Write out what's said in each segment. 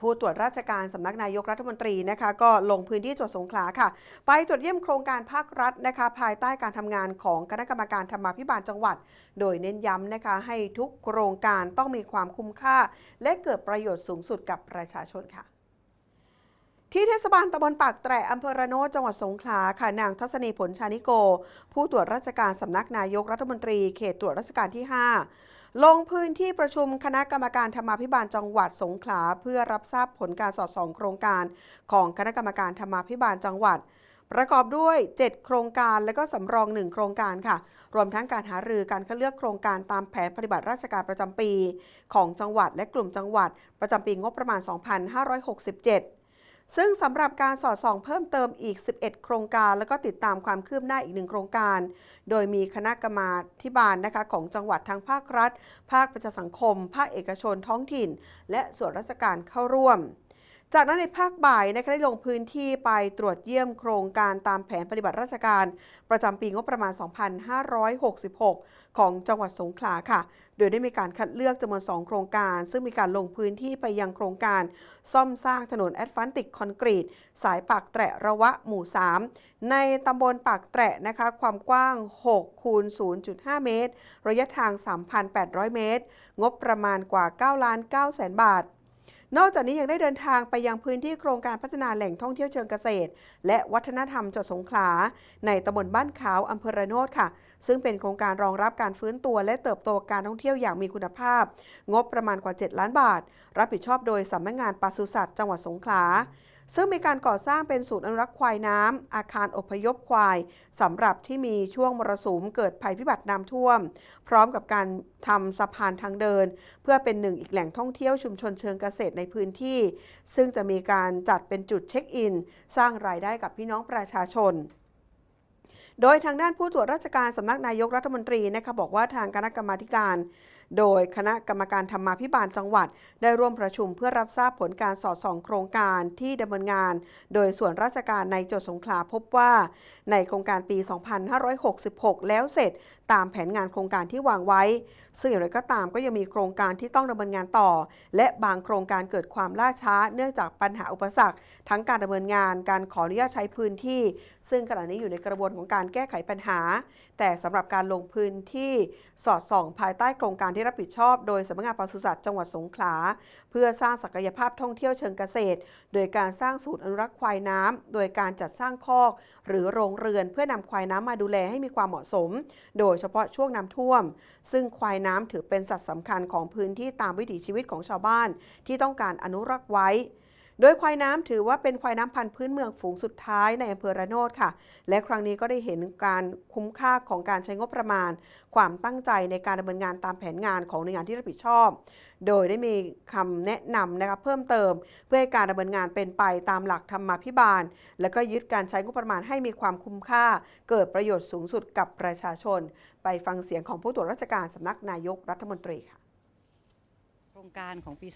ผู้ตรวจราชการสำนักนายกรัฐมนตรีนะคะก็ลงพื้นที่จังหวัดสงขลาค่ะ ไปตรวจเยี่ยมโครงการภาครัฐนะคะภายใต้การทำงานของคณะกรรมการธรรมาภิบาลจังหวัด โดยเน้นย้ำนะคะให้ทุกโครงการต้องมีความคุ้มค่า และเกิดประโยชน์สูงสุดกับประชาชนค่ะที่เทศบาลตำบลปากแตรอำเภอระโนดจังหวัดสงขลาค่ะนางทัศนีผลชานิโก ผู้ตรวจราชการสำนักนายกรัฐมนตรีเขตตรวจราชการที่ 5 ลงพื้นที่ประชุมคณะกรรมการธรรมาภิบาลจังหวัดสงขลาเพื่อรับทราบผลการสอดส่องโครงการของคณะกรรมการธรรมาภิบาลจังหวัด ประกอบด้วย 7 โครงการและก็สำรอง 1 โครงการค่ะ รวมทั้งการหารือการคัดเลือกโครงการตามแผนปฏิบัติราชการประจำปี ของจังหวัดและกลุ่มจังหวัด ประจำปีงบประมาณ 2567 ซึ่งสำหรับการสอดส่องเพิ่มเติมอีก 11 โครงการ แล้วก็ติดตามความคืบหน้าอีกหนึ่งโครงการ โดยมีคณะกรรมาธิบาลนะคะของจังหวัดทางภาครัฐ ภาคประชาสังคม ภาคเอกชนท้องถิ่น และส่วนราชการเข้าร่วม จากนั้นในภาคบ่ายนะคะได้ลงพื้นที่ไปตรวจเยี่ยมโครงการตามแผนปฏิบัติราชการ ประจำปีงบประมาณ 2566 ของจังหวัดสงขลาค่ะ โดยได้มีการคัดเลือกจำนวน 2 โครงการ ซึ่งมีการลงพื้นที่ไปยังโครงการ ซ่อมสร้างถนนแอดฟันติกคอนกรีต สายปากแตระระวะหมู่ 3 ในตำบลปากแตระนะคะความกว้าง 6 คูณ 0.5 เมตร ระยะทาง 3,800 เมตร งบประมาณกว่า 9 ล้าน9แสนบาท นอกจากนี้ยังได้เดินทางไปยังพื้นที่โครงการพัฒนาแหล่งท่องเที่ยวเชิงเกษตร และวัฒนธรรมจังหวัดสงขลา ในตำบลบ้านขาวอำเภอระโนดค่ะ ซึ่งเป็นโครงการรองรับการฟื้นตัวและเติบโตการท่องเที่ยวอย่างมีคุณภาพ งบประมาณกว่า 7 ล้านบาท รับผิดชอบโดยสำนักงานปศุสัตว์จังหวัดสงขลา ซึ่งมีการก่อสร้างเป็นศูนย์อนุรักษ์ควายน้ำอาคารอพยพควายสำหรับที่มีช่วงมรสุมเกิดภัยพิบัติน้ำท่วม พร้อมกับการทำสะพานทางเดิน เพื่อเป็นหนึ่งอีกแหล่งท่องเที่ยวชุมชนเชิงเกษตรในพื้นที่ ซึ่งจะมีการจัดเป็นจุดเช็คอิน สร้างรายได้กับพี่น้องประชาชนโดยทางด้านผู้ตรวจราชการสำนักนายกรัฐมนตรีนะคะบอกว่าทางคณะกรรมาการ โดยคณะกรรมการธรรมาภิบาลจังหวัด ได้ร่วมประชุมเพื่อรับทราบผลการสอดส่องโครงการที่ดำเนินงาน โดยส่วนราชการในจังหวัดสงขลาพบว่า ในโครงการปี 2566 แล้วเสร็จตามแผนงานโครงการที่วางไว้ ซึ่งอย่างไรก็ตามก็ยังมีโครงการที่ต้องดำเนินงานต่อ และบางโครงการเกิดความล่าช้าเนื่องจากปัญหาอุปสรรค ทั้งการดำเนินงานการขออนุญาตใช้พื้นที่ ซึ่งขณะนี้อยู่ในกระบวนของการแก้ไขปัญหา แต่สำหรับการลงพื้นที่สอดส่องภายใต้โครงการที่รับผิดชอบโดยสำนักงานปศุสัตว์จังหวัดสงขลา เพื่อสร้างศักยภาพท่องเที่ยวเชิงเกษตร โดยการสร้างสูตรอนุรักษ์ควายน้ำโดยการจัดสร้างคอก หรือโรงเรือนเพื่อนำควายน้ำมาดูแลให้มีความเหมาะสม โดยเฉพาะช่วงน้ำท่วม ซึ่งควายน้ำถือเป็นสัตว์สำคัญของพื้นที่ตามวิถีชีวิตของชาวบ้าน ที่ต้องการอนุรักษ์ไว้ โดยควายน้ำถือว่าเป็นควายน้ำพันธุ์พื้นเมืองฝูงสุดท้ายในอำเภอระโนดค่ะ และครั้งนี้ก็ได้เห็นการคุ้มค่าของการใช้งบประมาณ ความตั้งใจในการดำเนินงานตามแผนงานของหน่วยงานที่รับผิดชอบ โดยได้มีคำแนะนำนะคะเพิ่มเติม เพื่อให้การดำเนินงานเป็นไปตามหลักธรรมาภิบาล และก็ยึดการใช้งบประมาณให้มีความคุ้มค่า เกิดประโยชน์สูงสุดกับประชาชน ไปฟังเสียงของผู้ตรวจราชการสำนักนายกรัฐมนตรีค่ะ ครงการของปี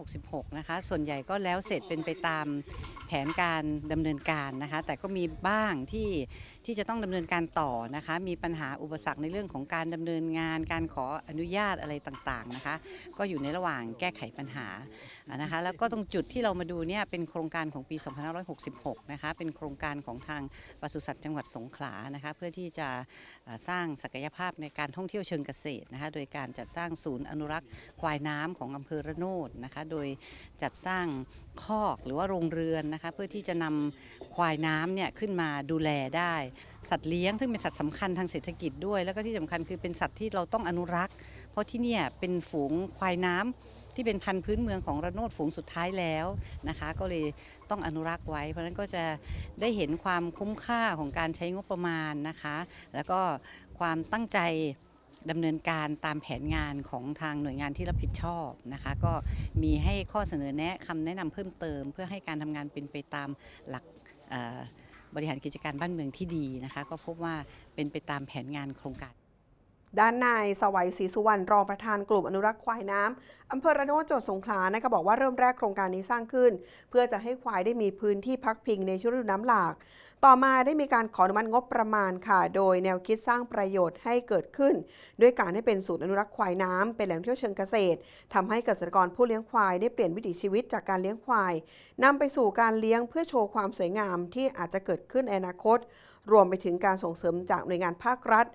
2566 นะคะ ส่วนใหญ่ก็แล้วเสร็จเป็นไปตามแผนการดำเนินการนะคะ แต่ก็มีบ้างที่ที่จะต้องดำเนินการต่อนะคะ มีปัญหาอุปสรรคในเรื่องของการดำเนินงาน การขออนุญาตอะไรต่างๆนะคะ ก็อยู่ในระหว่างแก้ไขปัญหานะคะ แล้วก็ตรงจุดที่เรามาดูเนี่ยเป็นโครงการของปี 2566 นะคะ เป็นโครงการของทางปศุสัตว์จังหวัดสงขลานะคะ เพื่อที่จะสร้างศักยภาพในการท่องเที่ยวเชิงเกษตรนะคะ โดยการจัดสร้างศูนย์อนุรักษ์ควายน้ำของอำเภอระโนดนะคะ โดยจัดสร้างคอกหรือว่าโรงเรือนนะคะ เพื่อที่จะนำควายน้ำเนี่ยขึ้นมาดูแลได้ สัตว์เลี้ยงซึ่งเป็นสัตว์สำคัญทางเศรษฐกิจด้วย แล้วก็ที่สำคัญคือเป็นสัตว์ที่เราต้องอนุรักษ์ เพราะที่เนี่ยเป็นฝูงควายน้ำที่เป็นพันธุ์พื้นเมืองของระโนดฝูงสุดท้ายแล้วนะคะ ก็เลยต้องอนุรักษ์ไว้ เพราะฉะนั้นก็จะได้เห็นความคุ้มค่าของการใช้งบประมาณนะคะ แล้วก็ความตั้งใจ ดำเนินการตามแผนงานของทางหน่วยงานที่รับผิดชอบนะคะ ก็มีให้ข้อเสนอแนะคำแนะนำเพิ่มเติม เพื่อให้การทำงานเป็นไปตามหลักบริหารกิจการบ้านเมืองที่ดีนะคะ ก็พบว่าเป็นไปตามแผนงานโครงการ ด้านนายสวัยศรีสุวรรณรองประธานกลุ่มอนุรักษ์ควายน้ำอำเภอระโนดจังหวัดสงขลานะคะบอกว่าเริ่มแรกโครงการนี้สร้างขึ้น เพื่อจะให้ควายได้มีพื้นที่พักพิงในช่วงฤดูน้ำหลาก ต่อมาได้มีการขออนุมัติงบประมาณค่ะ โดยแนวคิดสร้างประโยชน์ให้เกิดขึ้น ด้วยการให้เป็นศูนย์อนุรักษ์ควายน้ำเป็นแหล่งท่องเที่ยวเชิงเกษตรทำให้เกษตรกรผู้เลี้ยงควายได้เปลี่ยนวิถีชีวิตจากการเลี้ยงควายนำไปสู่การเลี้ยงเพื่อโชว์ความสวยงามที่อาจจะเกิดขึ้นในอนาคต รวมไปถึงการส่งเสริมจากหน่วยงานภาครัฐ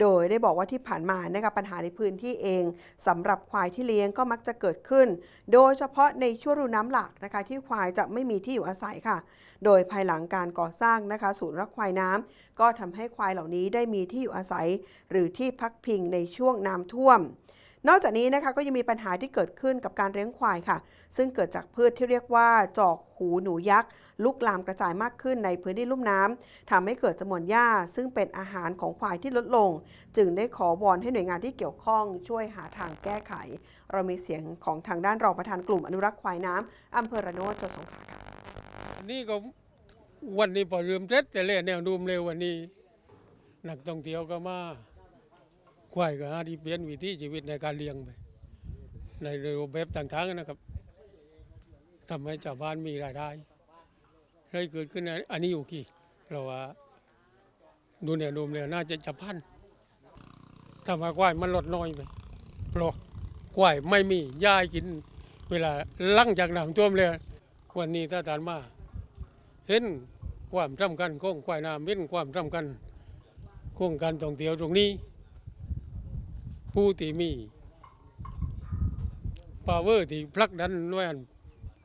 โดยได้บอกว่าที่ผ่านมานะคะปัญหาในพื้นที่เองสำหรับควายที่เลี้ยงก็มักจะเกิดขึ้น โดยเฉพาะในช่วงฤดูน้ำหลากนะคะที่ควายจะไม่มีที่อยู่อาศัยค่ะ โดยภายหลังการก่อสร้างนะคะศูนย์รักควายน้ำก็ทำให้ควายเหล่านี้ได้มีที่อยู่อาศัย หรือที่พักพิงในช่วงน้ำท่วม นอกจากนี้นะคะก็ยังมีปัญหาที่เกิดขึ้นกับการเลี้ยงควายค่ะ ซึ่งเกิดจากพืชที่เรียกว่าจอกหูหนูยักษ์ลุกลามกระจายมากขึ้นในพื้นที่ลุ่มน้ำทำให้เกิดจำนวนหญ้า ซึ่งเป็นอาหารของควายที่ลดลง จึงได้ขอวอนให้หน่วยงานที่เกี่ยวข้องช่วยหาทางแก้ไข เรามีเสียงของทางด้านรองประธานกลุ่มอนุรักษ์ควายน้ำอำเภอระโนดจังหวัดสงขลาค่ะนี่ก็วันนี้พอเริ่มเสร็จแต่แล่แนวดูมเร็ววันนี้ นักท่องเที่ยวก็มา ควายก็หาที่เปลี่ยนวิถีชีวิตในการเลี้ยงไปในรูปแบบต่างๆนะครับทำให้ชาวบ้านมีรายได้เลยเกิดขึ้นอันนี้อยู่กี่เพราะว่าดูแนวดูมแล้วน่าจะจะพันถ้ามาควายมันลดน้อยไปเพราะควายไม่มีหญ้าให้กิน เวลาลังจากน้ำท่วมเลยวันนี้ถ้าทานมาเห็นความสำคัญของควายน้ำเห็นความสำคัญของการท่องเที่ยวตรงนี้ ผู้ที่มีปาวเวอร์ที่พลักดันหน่วยงาน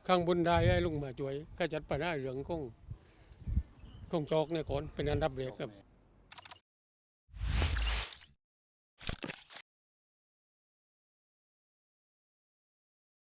ข้างบนได้ให้ลุงมาช่วยก็จัดปัญหาเรื่องของของจอกเนี่ยก่อนเป็นอันดับแรกครับ